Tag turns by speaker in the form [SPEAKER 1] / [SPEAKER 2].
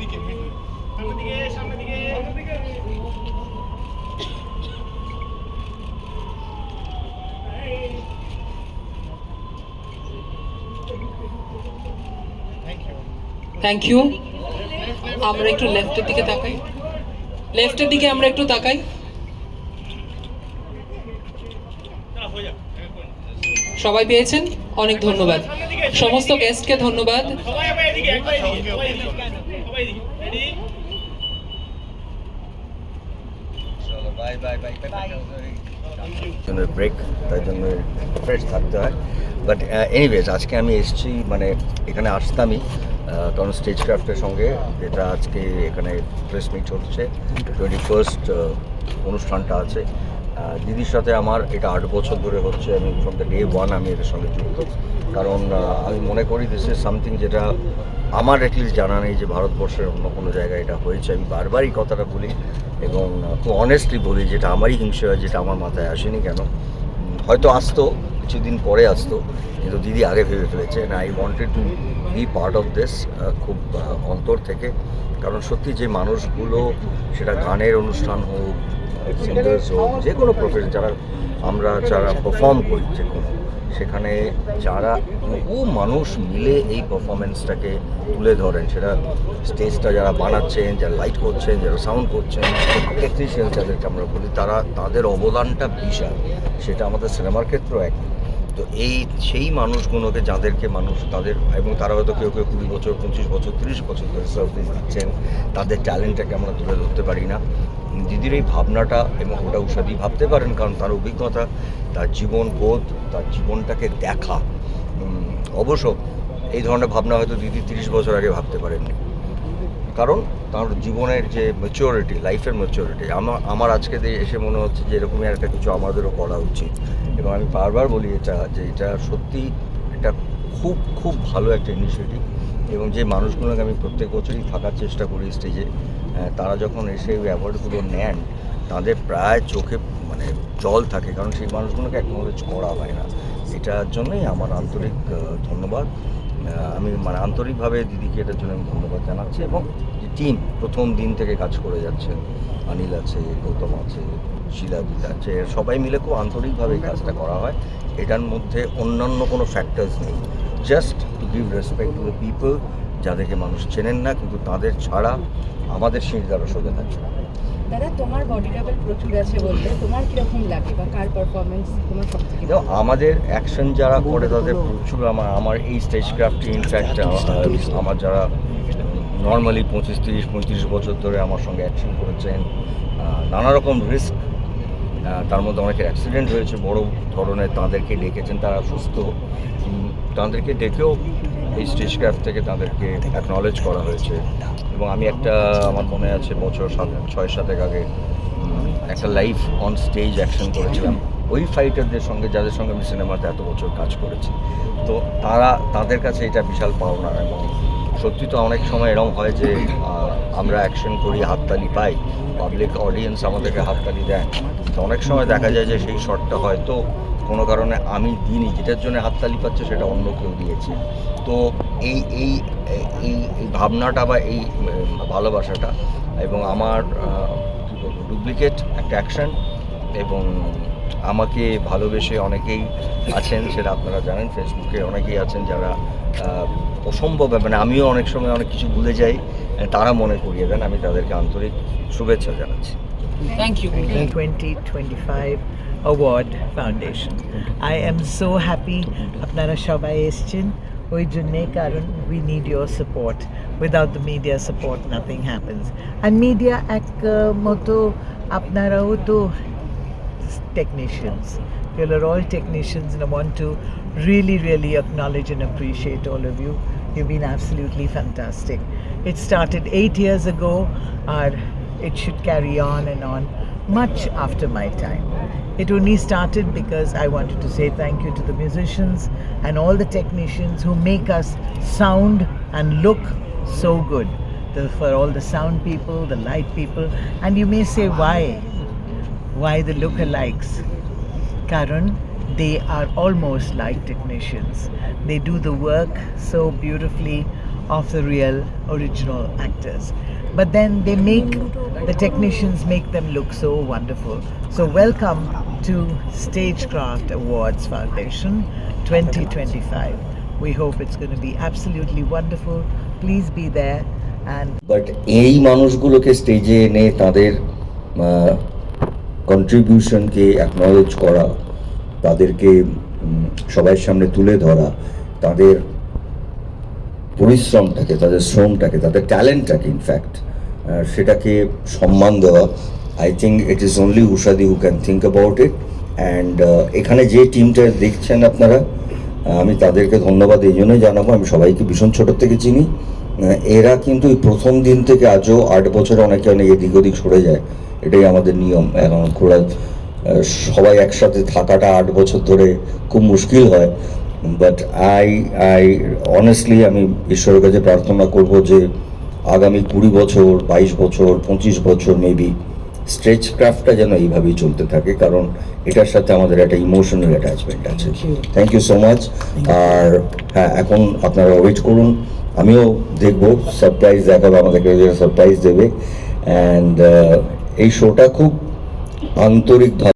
[SPEAKER 1] এদিকে সামনের দিকে সামনের দিকে। থ্যাংক ইউ
[SPEAKER 2] থ্যাংক ইউ আমরা একটু লেফটের দিকে তাকাই। লেফটের দিকে আমরা একটু তাকাই।
[SPEAKER 1] হয়ে
[SPEAKER 2] সবাই পেয়েছেন? অনেক ধন্যবাদ। সমস্ত গেস্টকে ধন্যবাদ
[SPEAKER 1] সবাই একবার এদিকে একবার এদিকে সবাই এদিকে সবাই এদিকে রেডি
[SPEAKER 3] চলো বাই বাই বাই বাই জন্য ব্রেক তাই জন্য ফ্রেশ থাকতে হয়। বাট এনিওয়েজ আজকে আমি এসেছি মানে এখানে আসতামই কারণ স্টেজ ক্রাফটের সঙ্গে, যেটা আজকে এখানে প্রেস মিট হচ্ছে। টোয়েন্টি ফার্স্ট অনুষ্ঠানটা আছে। দিদির সাথে আমার এটা আট বছর ধরে হচ্ছে, আমি ফ্রম দ্য ডে ওয়ান আমি এর সঙ্গে যুক্ত। কারণ আমি মনে করি দিস ইজ সামথিং যেটা আমার অ্যাটলিস্ট জানা নেই যে ভারতবর্ষের অন্য কোনো জায়গায় এটা হয়েছে। আমি বারবারই কথাটা বলি এবং খুব অনেস্টলি বলি যেটা আমারই হিংসে হয়, যেটা আমার মাথায় আসেনি কেন? হয়তো আসতো, কিছুদিন পরে আসতো, কিন্তু দিদি আগে ভেবে ফেলেছে না I wanted to be part of this খুব অন্তর থেকে। কারণ সত্যি যে মানুষগুলো, সেটা গানের অনুষ্ঠান হোক, সিঙ্গার্স হোক, যে কোনো প্রফেশন যারা আমরা, যারা পারফর্ম করি, যে কোনো। সেখানে যারা বহু মানুষ মিলে এই পারফরমেন্সটাকে তুলে ধরেন। সেটা স্টেজটা যারা বানাচ্ছেন, যারা লাইট করছেন, যারা সাউন্ড করছেন টেকনিশিয়ান যাদেরকে আমরা বলি, তারা, তাদের অবদানটা বিশাল। সেটা আমাদের সিনেমার ক্ষেত্রেও একই। তো এই সেই মানুষগুলোকে যাদেরকে মানুষ তাদের এবং তারা হয়তো কেউ কেউ কুড়ি বছর, পঁচিশ বছর, তিরিশ বছর ধরে সার্ভিস দিচ্ছেন, তাদের ট্যালেন্টটাকে আমরা তুলে ধরতে পারি না। দিদির এই ভাবনাটা এবং ওটা উষাদি ভাবতে পারেন, কারণ তার অভিজ্ঞতা, তার জীবন বোধ, তার জীবনটাকে দেখা। অবশ্য এই ধরনের ভাবনা হয়তো দিদি তিরিশ বছর আগে ভাবতে পারেননি। কারণ তার জীবনের যে ম্যাচিওরিটি লাইফের ম্যাচিওরিটি আমার আমার আজকে এসে মনে হচ্ছে যে এরকমই একটা কিছু আমাদেরও করা উচিত। এবং আমি বারবার বলি এটা, যে এটা সত্যি এটা খুব খুব ভালো একটা ইনিশিয়েটিভ এবং যে মানুষগুলোকে আমি প্রত্যেক বছরই থাকার চেষ্টা করি স্টেজে তারা যখন এসে ওই অ্যাওয়ার্ডগুলো নেন, তাদের প্রায় চোখে মানে জল থাকে কারণ সেই মানুষগুলোকে একনোলেজ করা হয় না। এটার জন্যই আমার আন্তরিক ধন্যবাদ। আমি মানে আন্তরিকভাবে দিদিকে এটার জন্য আমি ধন্যবাদ জানাচ্ছি এবং যে টিম প্রথম দিন থেকে কাজ করে যাচ্ছেন অনিল আছে, গৌতম আছে শিলাদিত আছে, সবাই মিলে খুব আন্তরিকভাবে এই কাজটা করা হয়। এটার মধ্যে অন্যান্য কোনো ফ্যাক্টরস নেই। Just to give respect to the people যাদেরকে মানুষ চেনেন না, কিন্তু তাদের ছাড়া আমাদের সিঁড়ি দ্বারা সোজা থাকছে না।
[SPEAKER 4] দাদা তোমার বডি ডাবল প্রচুর আছে বলতে তোমার কীরকম লাগে বা কার পারফরমেন্স তোমার সব থেকে
[SPEAKER 3] দেখো আমাদের অ্যাকশন যারা করে তাদের প্রচুর আমার আমার এই স্টেজ ক্রাফটে ইনফ্যাক্ট আমার যারা নর্মালি পঁচিশ তিরিশ পঁয়ত্রিশ বছর ধরে আমার সঙ্গে অ্যাকশন করেছেন নানা রকম রিস্ক তার মধ্যে অনেকের অ্যাক্সিডেন্ট হয়েছে বড় ধরনের তাদেরকে ডেকেছেন তারা সুস্থ। তাদেরকে ডেকেও এই স্টেজ ক্রাফট থেকে তাদেরকে অ্যাকনলেজ করা হয়েছে। এবং আমি একটা, আমার মনে আছে, বছর সাত, ছয়, সাতেক আগে একটা লাইভ অন স্টেজ অ্যাকশন করেছিলাম। ওই ফাইটারদের সঙ্গে, যাদের সঙ্গে আমি সিনেমাতে এত বছর কাজ করেছি। তো তারা, তাদের কাছে এটা বিশাল পাওনা। এবং সত্যি তো অনেক সময় এরকম হয় যে আমরা অ্যাকশন করি, হাততালি পাই পাবলিক অডিয়েন্স আমাদেরকে হাততালি দেয়। তো অনেক সময় দেখা যায় যে সেই শটটা হয়তো কোনো কারণে আমি দিইনি, যেটার জন্য হাততালি পাচ্ছে সেটা অন্য কেউ দিয়েছে। তো এই এই এই এই ভাবনাটা বা এই ভালোবাসাটা এবং আমার ডুপ্লিকেট একটা অ্যাকশন এবং আমাকে ভালোবেসে অনেকেই আছেন, সেটা আপনারা জানেন ফেসবুকে অনেকেই আছেন যারা অসম্ভব মানে আমিও অনেক সময় অনেক কিছু ভুলে যাই। তারা মনে করিয়ে দেন আমি তাদেরকে আন্তরিক শুভেচ্ছা জানাচ্ছি
[SPEAKER 2] thank you
[SPEAKER 5] 2025 Award Foundation. I am so happy আপনারা সবাই এসছেন ওই জন্যে কারণ we need your support. Without the media support nothing happens. And media এক মতো আপনারাও তো technicians. You are all technicians and I want to really, really acknowledge and appreciate all of you. You've been absolutely fantastic. It started eight years ago, or it should carry on and on much after my time. It only started because I wanted to say thank you to the musicians and all the technicians who make us sound and look so good. The, for all the sound people, the light people, and you may say why? Why the lookalikes? Karan, they are almost like technicians. They do the work so beautifully of the real original actors. But then they make the technicians make them look so wonderful. So welcome to Stagecraft Awards Foundation 2025. We hope it's going to be absolutely wonderful. Please be there and
[SPEAKER 3] but এই মানুষগুলোকে স্টেজে এনে তাদের কন্ট্রিবিউশনকে acknowledge করা তাদেরকে সবার সামনে তুলে ধরা তাদের পরিশ্রমটাকে, তাদের শ্রমটাকে, তাদের ট্যালেন্টটাকে ইনফ্যাক্ট সেটাকে সম্মান দেওয়া। I think it is only উষাদি who can think about it and এখানে যে টিমটা দেখছেন আপনারা আমি তাদেরকে ধন্যবাদ এই জন্যই জানাব, আমি সবাইকে ভীষণ ছোটোর থেকে চিনি। এরা কিন্তু প্রথম দিন থেকে আজও আট বছরে অনেকে অনেক এদিক ওদিক সরে যায়। এটাই আমাদের নিয়ম। এখন খোলা সবাই একসাথে থাকাটা আট বছর ধরে খুব মুশকিল হয়। বাট আই আই অনেস্টলি আমি ঈশ্বরের কাছে প্রার্থনা করব যে আগামী কুড়ি বছর বাইশ বছর পঁচিশ বছর মেবি স্ট্রেচ ক্রাফটটা যেন এইভাবেই চলতে থাকে কারণ এটার সাথে আমাদের একটা ইমোশনাল অ্যাটাচমেন্ট আছে। থ্যাংক ইউ সো মাচ আর হ্যাঁ এখন আপনারা ওয়েট করুন। আমিও দেখব সারপ্রাইজ দেখাবো আমাদেরকে সারপ্রাইজ দেবে। অ্যান্ড এই শোটা খুব আন্তরিক